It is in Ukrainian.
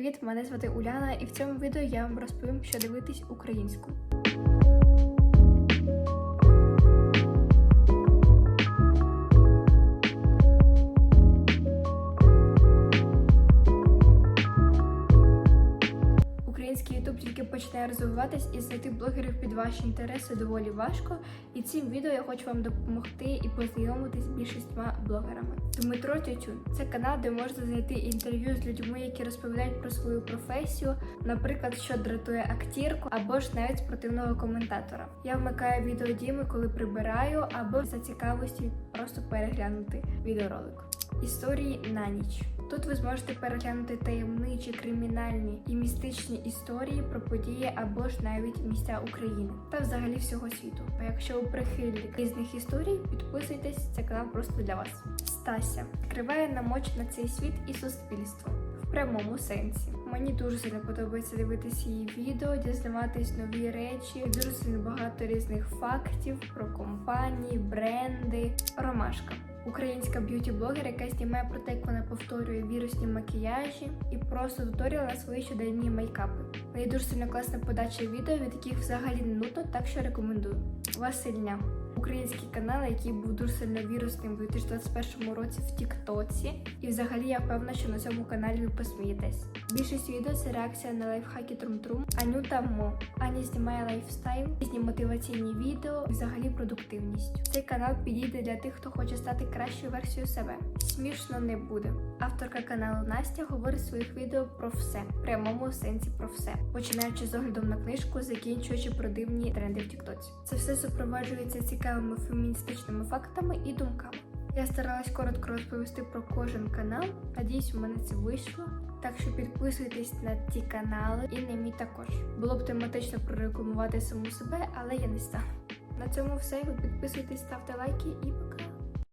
привіт! Мене звати Уляна, і в цьому відео я вам розповім, що дивитись українську. Український Ютуб тільки починає розвиватись і знайти блогерів під ваші інтереси доволі важко. І цим відео я хочу вам допомогти і познайомитись з більшістю блогерами. Дмитро Тютюн це канал, де можна знайти інтерв'ю з людьми, які розповідають про свою професію, наприклад, що дратує актірку, або ж навіть спортивного коментатора. Я вмикаю відео Діми, коли прибираю, або за цікавості просто переглянути відеоролик. Історії на ніч. Тут ви зможете переглянути таємничі, кримінальні і містичні історії про події або ж навіть місця України та взагалі всього світу. А якщо ви прихильник різних історій, підписуйтесь, це канал просто для вас. Стася відкриває нам очі на цей світ і суспільство прямому сенсі. Мені дуже сильно подобається дивитися її відео, дізнаватись нові речі, дуже сильно багато різних фактів про компанії, бренди, ромашка. Українська б'юті-блогер, яка знімає про те, як вона повторює вірусні макіяжі і просто туторіал на свої щоденні мейкапи. Мені дуже сильно класна подача відео, від яких взагалі не нудно, так що рекомендую. Васильня. Український канал, який був дуже сильно вірусним у 2021 році в Тіктоці. І взагалі я певна, що на цьому каналі ви посмієтесь. Більшість відео це реакція на лайфхаки Трум-Трум. Анюта Мо. Аня знімає лайфстайл, різні мотиваційні відео і взагалі продуктивність. Цей канал підійде для тих, хто хоче стати кращою версією себе. Смішно не буде. Авторка каналу Настя говорить в своїх відео про все, в прямому сенсі про все, починаючи з оглядом на книжку, закінчуючи про дивні тренди в Тіктоці. Це все супроводжується цікавими феміністичними фактами і думками. Я старалась коротко розповісти про кожен канал. Надіюсь, у мене це вийшло. Так що підписуйтесь на ті канали і на мій також. Було б тематично прорекламувати саму себе, але я не стану. На цьому все. Ви підписуйтесь, ставте лайки і пока.